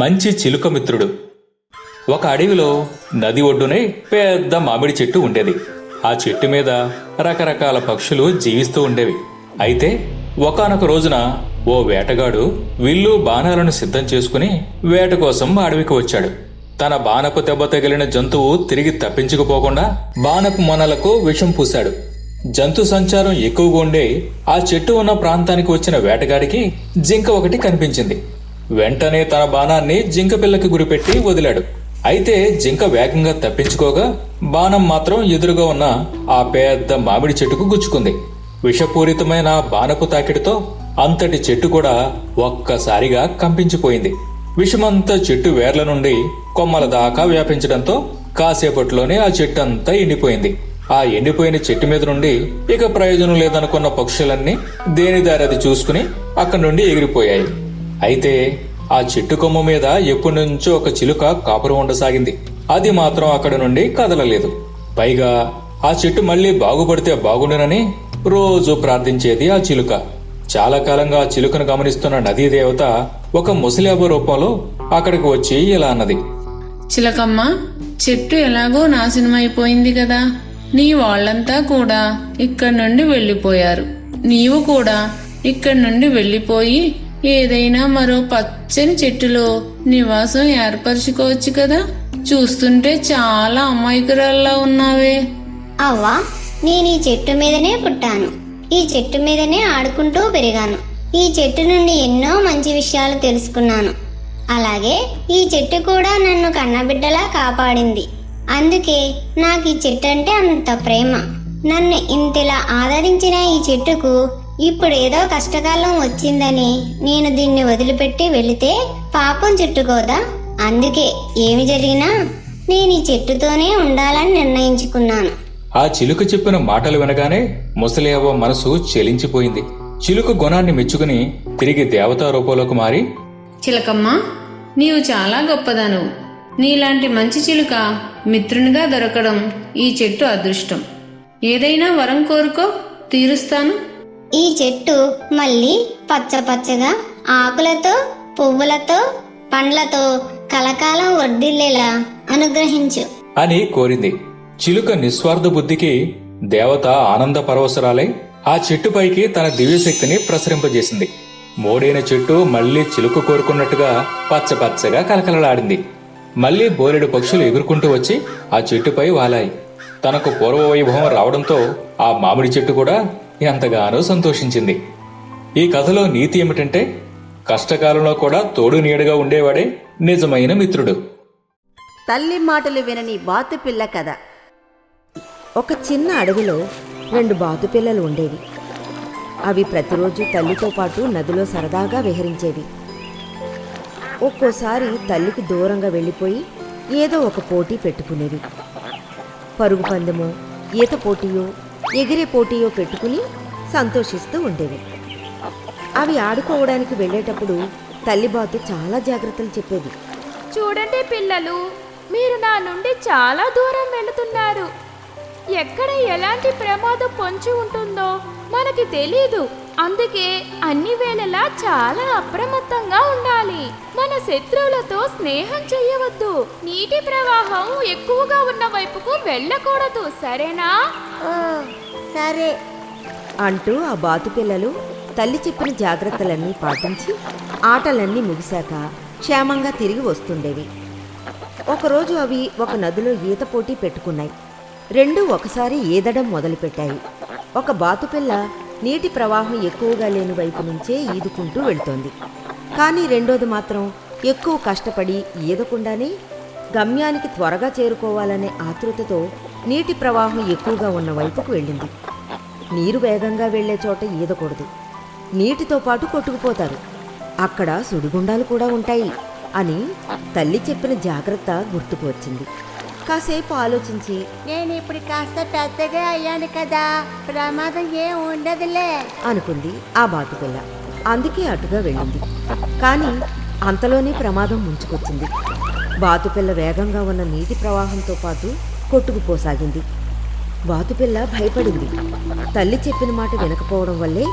మంచి చిలుక మిత్రుడు. ఒక అడవిలో నది ఒడ్డునే పెద్ద మామిడి చెట్టు ఉండేది. ఆ చెట్టు మీద రకరకాల పక్షులు జీవిస్తూ ఉండేవి. అయితే ఒకానొక రోజున ఓ వేటగాడు విల్లు బాణాలను సిద్ధం చేసుకుని వేట కోసం అడవికి వచ్చాడు. తన బాణపు దెబ్బ తగిలిన జంతువు తిరిగి తప్పించుకుపోకుండా బాణపు మొనలకు విషం పూశాడు. జంతు సంచారం ఎక్కువగా ఉండే ఆ చెట్టు ఉన్న ప్రాంతానికి వచ్చిన వేటగాడికి జింక ఒకటి కనిపించింది. వెంటనే తన బాణాన్ని జింక పిల్లకి గురిపెట్టి వదిలాడు. అయితే జింక వేగంగా తప్పించుకోగా బాణం మాత్రం ఎదురుగా ఉన్న ఆ పెద్ద మామిడి చెట్టుకు గుచ్చుకుంది. విషపూరితమైన బాణపు తాకిడితో అంతటి చెట్టు కూడా ఒక్కసారిగా కంపించిపోయింది. విషమంతా చెట్టు వేర్ల నుండి కొమ్మల దాకా వ్యాపించడంతో కాసేపట్లోనే ఆ చెట్టు అంతా ఎండిపోయింది. ఆ ఎండిపోయిన చెట్టు మీద నుండి ఇక ప్రయోజనం లేదనుకున్న పక్షులన్నీ దేని దారి అది చూసుకుని అక్కడి నుండి ఎగిరిపోయాయి. అయితే ఆ చెట్టు కొమ్మ మీద ఎప్పటి నుంచో ఒక చిలుక కాపురం ఉండసాగింది. అది మాత్రం అక్కడ నుండి కదలలేదు. పైగా ఆ చెట్టు మళ్ళీ బాగుపడితే బాగుండునని రోజు ప్రార్థించేది ఆ చిలుక. చాలా కాలంగా ఆ చిలుకను గమనిస్తున్న నదీ దేవత ఒక ముసలాబ రూపంలో అక్కడికి వచ్చి ఇలా అన్నది. చిలకమ్మ చెట్టు ఎలాగో నాశనమైపోయింది కదా. నీ వాళ్ళంతా కూడా ఇక్కడి నుండి వెళ్ళిపోయారు. నీవు కూడా ఇక్కడి నుండి వెళ్ళిపోయి ఏదైనా మరో పచ్చని చెట్టులో నివాసం ఏర్పరచుకోవచ్చు కదా. చూస్తుంటే చాలా అమాయకురాల్లా ఉన్నావే. అవ్వా నేను ఈ చెట్టు మీదనే పుట్టాను. ఈ చెట్టు మీదనే ఆడుకుంటూ పెరిగాను. ఈ చెట్టు నుండి ఎన్నో మంచి విషయాలు తెలుసుకున్నాను. అలాగే ఈ చెట్టు కూడా నన్ను కన్నబిడ్డలా కాపాడింది. అందుకే నాకు ఈ చెట్టు అంటే అంత ప్రేమ. నన్ను ఇంతలా ఆదరించిన ఈ చెట్టుకు ఇప్పుడు ఏదో కష్టకాలం వచ్చిందని నేను దీన్ని వదిలిపెట్టి వెళితే పాపం చుట్టుకోదా? అందుకే ఏమి జరిగినా నేను ఈ చెట్టుతోనే ఉండాలని నిర్ణయించుకున్నాను. ఆ చిలుక చెప్పిన మాటలు వినగానే ముసలియవ్వ మనసు చెలించిపోయింది. చిలుక గుణాన్ని మెచ్చుకుని తిరిగి దేవతా రూపంలోకి మారి చిలకమ్మ నీవు చాలా గొప్పదను. నీలాంటి మంచి చిలుక మిత్రునిగా దొరకడం ఈ చెట్టు అదృష్టం. ఏదైనా వరం కోరుకో తీరుస్తాను. ఈ చెట్టు మళ్ళీ పచ్చ పచ్చగా ఆకులతో పువ్వులతో పండ్లతో కలకాలం వర్ధిల్లేలా అనుగ్రహించు. అని కోరింది. చిలుక నిస్వార్థ బుద్ధికి దేవత ఆనంద పరవశరాలై ఆ చెట్టుపైకి తన దివ్యశక్తిని ప్రసరింపజేసింది. మోడైన చెట్టు మళ్ళీ చిలుక కోరుకున్నట్టుగా పచ్చ పచ్చగా కలకలలాడింది. మళ్ళీ బోలెడు పక్షులు ఎగురుకుంటూ వచ్చి ఆ చెట్టుపై వాలాయి. తనకు పూర్వ వైభవం రావడంతో ఆ మామిడి చెట్టు కూడా ఎంతగానో సంతోషించింది. ఈ కథలో నీతి ఏమిటంటే కష్టకాలంలో కూడా తోడు నీడగా ఉండేవాడే నిజమైన మిత్రుడు. తల్లి మాటలు వినని బాతుపిల్ల కథ. ఒక చిన్న అడవిలో రెండు బాతుపిల్లలు ఉండేవి. అవి ప్రతిరోజు తల్లితో పాటు నదిలో సరదాగా విహరించేవి. ఒక్కోసారి తల్లికి దూరంగా వెళ్ళిపోయి ఏదో ఒక పోటీ పెట్టుకునేవి. పరుగు పందెమో ఈత పోటీయో ఎగిరే పోటీయో పెట్టుకుని సంతోషిస్తూ ఉండేవి. అవి ఆడుకోవడానికి వెళ్ళేటప్పుడు తల్లి బాతు చాలా జాగ్రత్తలు చెప్పేది. చూడండి పిల్లలు మీరు నా నుండి చాలా దూరం వెళుతున్నారు. ఎక్కడ ఎలాంటి ప్రమాదం పొంచి ఉంటుందో మనకి తెలీదు. అందుకే అన్ని వేళలా చాలా అప్రమత్తంగా ఉండాలి. మన శత్రువులతో స్నేహం చేయవద్దు. నీటి ప్రవాహం ఎక్కువగా ఉన్న వైపుకు వెళ్ళకూడదు. సరేనా? సరే. అంటూ ఆ బాతు పిల్లలు తల్లి చెప్పిన జాగ్రత్తలన్నీ పాటించి ఆటలన్నీ ముగిశాక క్షేమంగా తిరిగి వస్తుండేవి. ఒకరోజు అవి ఒక నదిలో ఈత పోటీ పెట్టుకున్నాయి. రెండూ ఒకసారి ఈదడం మొదలుపెట్టాయి. ఒక బాతుపిల్ల నీటి ప్రవాహం ఎక్కువగా లేని వైపు నుంచే ఈదుకుంటూ వెళ్తోంది. కానీ రెండోది మాత్రం ఎక్కువ కష్టపడి ఈదకుండానే గమ్యానికి త్వరగా చేరుకోవాలనే ఆతృతతో నీటి ప్రవాహం ఎక్కువగా ఉన్న వైపుకు వెళ్ళింది. నీరు వేగంగా వెళ్ళే చోట ఈదకూడదు. నీటితో పాటు కొట్టుకుపోతారు. అక్కడ సుడిగుండాలు కూడా ఉంటాయి అని తల్లి చెప్పిన జాగ్రత్త గుర్తుకు వచ్చింది. కాసేపు ఆలోచించి నేను ఇప్పుడు కాస్త పెద్దగా అయ్యాను కదా ప్రమాదం ఏం ఉండదులే అనుకుంది ఆ బాతుపిల్ల. అందుకే అటుగా వెళ్ళింది. కానీ అంతలోనే ప్రమాదం ముంచుకొచ్చింది. బాతుపిల్ల వేగంగా ఉన్న నీటి ప్రవాహంతో పాటు కొట్టుకుపోసాగింది. బాతుపిల్ల భయపడింది. తల్లి చెప్పిన మాట వినకపోవడం వల్లే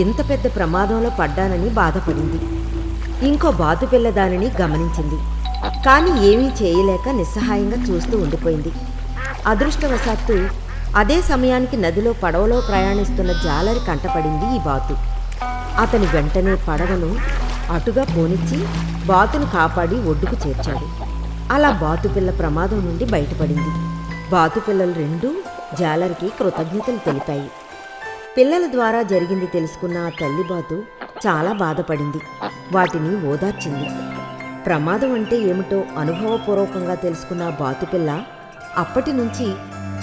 ఇంత పెద్ద ప్రమాదంలో పడ్డానని బాధపడింది. ఇంకో బాతుపిల్ల దానిని గమనించింది. కానీ ఏమీ చేయలేక నిస్సహాయంగా చూస్తూ ఉండిపోయింది. అదృష్టవశాత్తు అదే సమయానికి నదిలో పడవలో ప్రయాణిస్తున్న జాలరి కంటపడింది ఈ బాతు. అతని వెంటనే పడవను అటుగా పోనిచ్చి బాతును కాపాడి ఒడ్డుకు చేర్చాడు. అలా బాతుపిల్ల ప్రమాదం నుండి బయటపడింది. బాతుపిల్లలు రెండూ జాలరికి కృతజ్ఞతలు తెలిపాయి. పిల్లల ద్వారా జరిగింది తెలుసుకున్న ఆ తల్లి బాతు చాలా బాధపడింది. వాటిని ఓదార్చింది. ప్రమాదం అంటే ఏమిటో అనుభవపూర్వకంగా తెలుసుకున్న బాతుపిల్ల అప్పటి నుంచి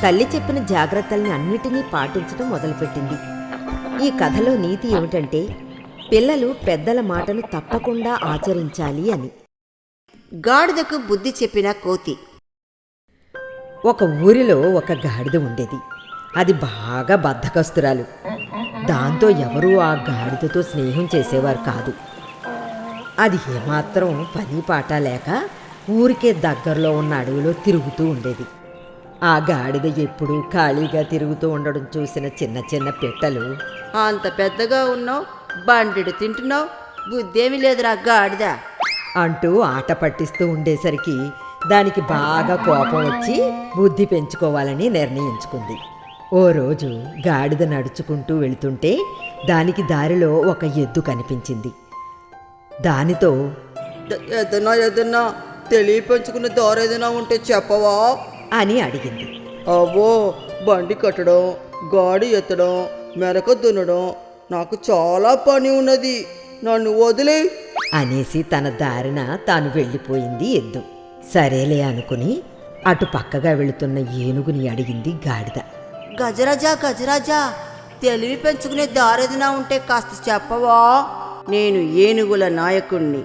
తల్లి చెప్పిన జాగ్రత్తల్ని అన్నిటినీ పాటించడం మొదలుపెట్టింది. ఈ కథలో నీతి ఏమిటంటే పిల్లలు పెద్దల మాటను తప్పకుండా ఆచరించాలి అని. గాడిదకు బుద్ధి చెప్పిన కోతి. ఒక ఊరిలో ఒక గాడిద ఉండేది. అది బాగా బద్ధకస్తురాలు. దాంతో ఎవరూ ఆ గాడిదతో స్నేహం చేసేవారు కాదు. అది ఏమాత్రం పని పాట లేక ఊరికే దగ్గరలో ఉన్న అడవిలో తిరుగుతూ ఉండేది. ఆ గాడిద ఎప్పుడూ ఖాళీగా తిరుగుతూ ఉండడం చూసిన చిన్న చిన్న పిట్టలు అంత పెద్దగా ఉన్నావు బండిడు తింటున్నావు బుద్ధేమి లేదురా గాడిద అంటూ ఆట పట్టిస్తూ ఉండేసరికి దానికి బాగా కోపం వచ్చి బుద్ధి పెంచుకోవాలని నిర్ణయించుకుంది. ఓ రోజు గాడిద నడుచుకుంటూ వెళుతుంటే దానికి దారిలో ఒక ఎద్దు కనిపించింది. దానితో ద- ఏదన్నా ఏదన్నా తెలియ పెంచుకున్న దారి ఏదైనా ఉంటే చెప్పవా? అని అడిగింది. అవ్వో బండి కట్టడం గాడి ఎత్తడం మెరక దున్నడం నాకు చాలా పని ఉన్నది. నన్ను వదిలే. అనేసి తన దారిన తాను వెళ్ళిపోయింది ఎద్దు సరేలే అనుకుని అటు పక్కగా వెళుతున్న ఏనుగుని అడిగింది గాడిద. గజరాజా గజరాజా తెలివి పెంచుకునే దారేదినా ఉంటే కాస్త చెప్పవా? నేను ఏనుగుల నాయకుణ్ణి.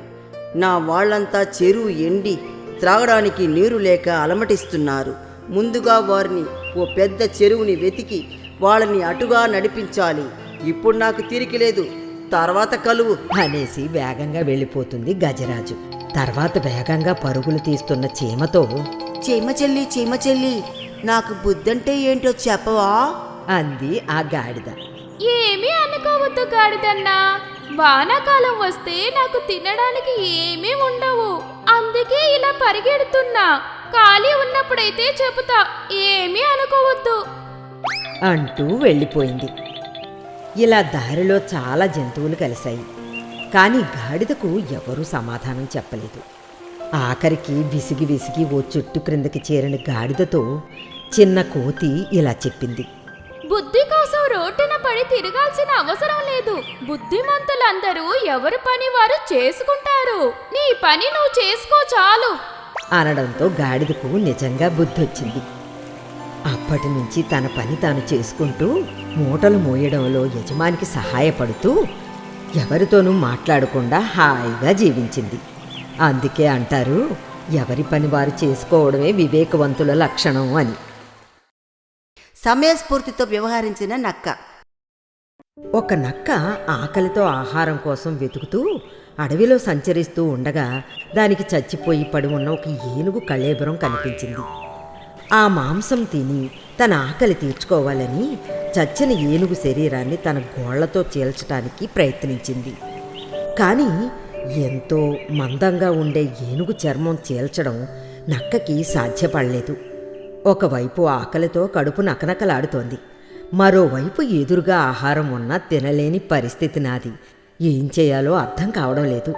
నా వాళ్ళంతా చెరువు ఎండి త్రాగడానికి నీరు లేక అలమటిస్తున్నారు. ముందుగా వారిని ఓ పెద్ద చెరువుని వెతికి వాళ్ళని అటుగా నడిపించాలి. ఇప్పుడు నాకు తీరిక లేదు. తర్వాత కలువు. అనేసి వేగంగా వెళ్ళిపోతుంది గజరాజు. తర్వాత వేగంగా పరుగులు తీస్తున్న చీమతో చీమ చెల్లి చీమ చెల్లి నాకు బుద్ధంటే ఏంటో చెప్పవా? అంది ఆ గాడిద. ఏమీ అనుకోవద్దు గాడిదన్నా. వానాకాలం వస్తే నాకు తినడానికి ఏమీ ఉండవు. అందుకే ఇలా పరిగెడుతున్నా. ఖాళీ ఉన్నప్పుడైతే చెబుతా ఏమీ అనుకోవద్దు. అంటూ వెళ్ళిపోయింది. ఇలా దారిలో చాలా జంతువులు కలిశాయి. కానీ గాడిదకు ఎవరూ సమాధానం చెప్పలేదు. ఆఖరికి విసిగి విసిగి ఓ చెట్టు క్రిందకి చేరిన గాడిదతో చిన్న కోతి ఇలా చెప్పింది. రోడ్డున పడి తిరగాల్సిన అవసరం లేదు. బుద్ధిమంతులందరూ ఎవరి పని వారు చేసుకుంటారు. నీ పని నువ్వు చేసుకో చాలు. అనడంతో గాడిదకు నిజంగా బుద్ధొచ్చింది. అప్పటి నుంచి తన పని తాను చేసుకుంటూ మూటలు మోయడంలో యజమానికి సహాయపడుతూ ఎవరితోనూ మాట్లాడకుండా హాయిగా జీవించింది. అందుకే అంటారు ఎవరి పని వారు చేసుకోవడమే వివేకవంతుల లక్షణం అని. సమయస్ఫూర్తితో వ్యవహరించిన నక్క. ఒక నక్క ఆకలితో ఆహారం కోసం వెతుకుతూ అడవిలో సంచరిస్తూ ఉండగా దానికి చచ్చిపోయి పడి ఉన్న ఒక ఏనుగు కళేబరం కనిపించింది. ఆ మాంసం తిని తన ఆకలి తీర్చుకోవాలని చచ్చిన ఏనుగు శరీరాన్ని తన గోళ్ళతో చీల్చటానికి ప్రయత్నించింది. కానీ ఎంతో మందంగా ఉండే ఏనుగు చర్మం చీల్చడం నక్కకి సాధ్యపడలేదు. ఒకవైపు ఆకలితో కడుపు నకనకలాడుతోంది. మరోవైపు ఎదురుగా ఆహారం ఉన్నా తినలేని పరిస్థితి నాది. ఏం చేయాలో అర్థం కావడం లేదు.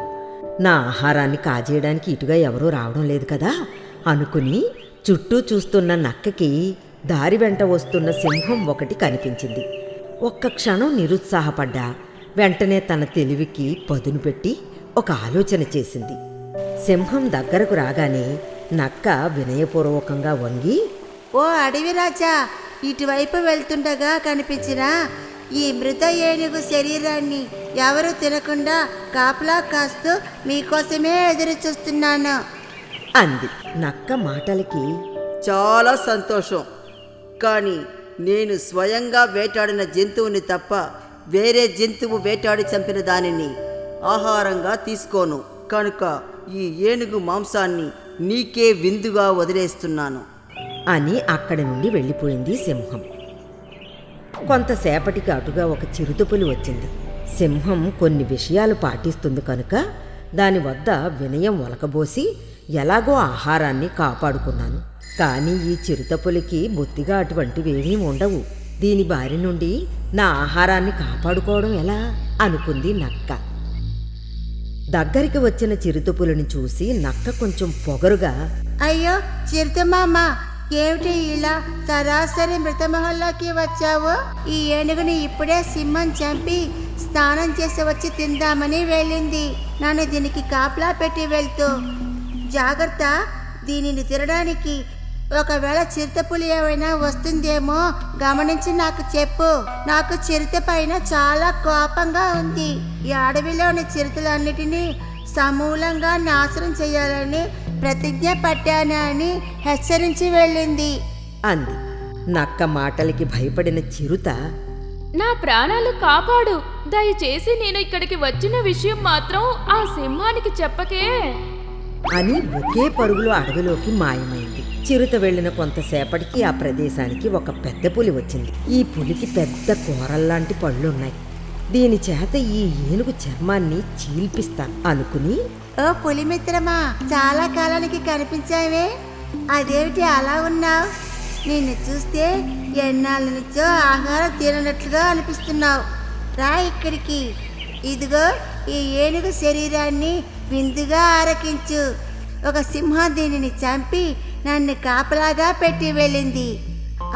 నా ఆహారాన్ని కాజేయడానికి ఇటుగా ఎవరూ రావడం లేదు కదా? అనుకుని చుట్టూ చూస్తున్న నక్కకి దారి వెంట వస్తున్న సింహం ఒకటి కనిపించింది. ఒక్క క్షణం నిరుత్సాహపడ్డా. వెంటనే తన తెలివికి పదును పెట్టి ఒక ఆలోచన చేసింది. సింహం దగ్గరకు రాగానే నక్క వినయపూర్వకంగా వంగి ఓ అడవి రాజా ఇటువైపు వెళ్తుండగా కనిపించిన ఈ మృత ఏనుగు శరీరాన్ని ఎవరు తినకుండా కాపలా కాస్తూ మీకోసమే ఎదురు చూస్తున్నాను. అంది. నక్క మాటలకి చాలా సంతోషం. కానీ నేను స్వయంగా వేటాడిన జంతువుని తప్ప వేరే జంతువు వేటాడి చంపిన దానిని ఆహారంగా తీసుకోను. కనుక ఈ ఏనుగు మాంసాన్ని నీకే విందుగా వదిలేస్తున్నాను. అని అక్కడి నుండి వెళ్ళిపోయింది సింహం. కొంతసేపటికి అటుగా ఒక చిరుతపులి వచ్చింది. సింహం కొన్ని విషయాలు పాటిస్తుంది కనుక దాని వద్ద వినయం ఒలకబోసి ఎలాగో ఆహారాన్ని కాపాడుకున్నాను. కానీ ఈ చిరుతపులికి బొత్తిగా అటువంటివేమీ ఉండవు. దీని బారి నుండి నా ఆహారాన్ని కాపాడుకోవడం ఎలా? అనుకుంది నక్క. దగ్గరికి వచ్చిన చిరుతపులిని చూసి నక్క కొంచెం పొగరుగా అయ్యో చిరుతమామ ఏమిటి ఇలా సరాసరి మృతమహల్లోకి వచ్చావు? ఈ ఏనుగుని ఇప్పుడే సింహం చంపి స్నానం చేసి వచ్చి తిందామని వెళ్ళింది. నన్ను దీనికి కాపలా పెట్టి వెళ్తూ. జాగ్రత్త దీనిని తినడానికి ఒకవేళ చిరుతపులి ఏమైనా వస్తుందేమో గమనించి నాకు చెప్పు. నాకు చిరుత పైన చాలా కోపంగా ఉంది. ఈ అడవిలోని చిరుతలన్నిటినీ సమూలంగా నాశనం చేయాలని ప్రతిజ్ఞ పట్టాను అని హెచ్చరించి వెళ్ళింది. అంది. నక్క మాటలకి భయపడిన చిరుత నా ప్రాణాలు కాపాడు. దయచేసి నేను ఇక్కడికి వచ్చిన విషయం మాత్రం ఆ సింహానికి చెప్పకే. అని ఒకే పరుగులో అడవిలోకి మాయమైంది. చిరుత వెళ్ళిన కొంతసేపటికి ఆ ప్రదేశానికి ఒక పెద్ద పులి వచ్చింది. ఈ పులికి పెద్ద కూరల్లాంటి పళ్ళున్నాయి. దీని చేత ఈ ఏనుగు చర్మాన్ని చీల్పిస్తాను అనుకుని ఓ పులిమిత్రమా చాలా కాలానికి కనిపించావే. అదేమిటి అలా ఉన్నావు? నిన్ను చూస్తే ఎన్నాళ్ళ నుంచో ఆహారం తిననట్లుగా అనిపిస్తున్నావు. రా ఇక్కడికి. ఇదిగో ఈ ఏనుగు శరీరాన్ని విందుగా ఆరకించు. ఒక సింహం దీనిని చంపి నన్ను కాపలాగా పెట్టి వెళ్ళింది.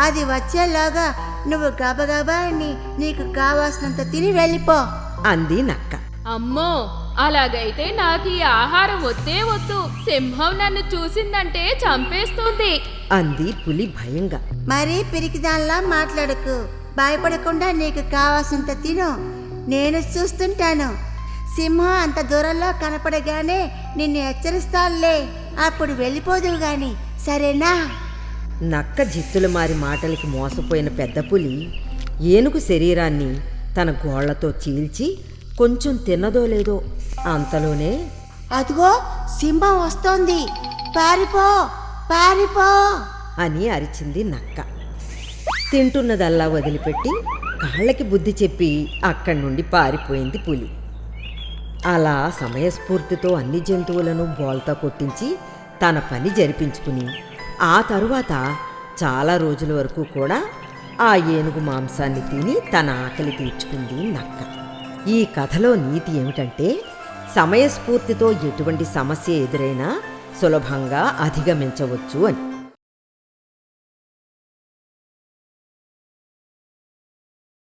అది వచ్చేలాగా నువ్వు గబగబా అని నీకు కావాల్సినంత తిని వెళ్ళిపో. అంది నక్క. అమ్మో అలాగైతే నాకు ఈ ఆహారం వద్దే వద్దు. సింహం నన్ను చూసిందంటే చంపేస్తుంది. అంది పులి భయంగా. మరీ పిరికిదానిలా మాట్లాడకు. భయపడకుండా నీకు కావాల్సినంత తిను. నేను చూస్తుంటాను. సింహం అంత దూరంలో కనపడగానే నిన్ను హెచ్చరిస్తానులే. అప్పుడు వెళ్ళిపోదువు గాని. సరేనా? నక్క జిత్తుల మారి మాటలకి మోసపోయిన పెద్ద పులి ఏనుగు శరీరాన్ని తన గోళ్ళతో చీల్చి కొంచెం తిన్నదో లేదో అంతలోనే అదిగో సింహం వస్తోంది. పారిపో పారిపో. అని అరిచింది నక్క. తింటున్నదల్లా వదిలిపెట్టి కాళ్ళకి బుద్ధి చెప్పి అక్కడి నుండి పారిపోయింది పులి. అలా సమయస్ఫూర్తితో అన్ని జంతువులను బోల్తా కొట్టించి తన పని జరిపించుకుని ఆ తరువాత చాలా రోజుల వరకు కూడా ఆ ఏనుగు మాంసాన్ని తిని తన ఆకలి తీర్చుకుంది నక్క. ఈ కథలో నీతి ఏమిటంటే సమయస్ఫూర్తితో ఎటువంటి సమస్య ఎదురైనా సులభంగా అధిగమించవచ్చు అని.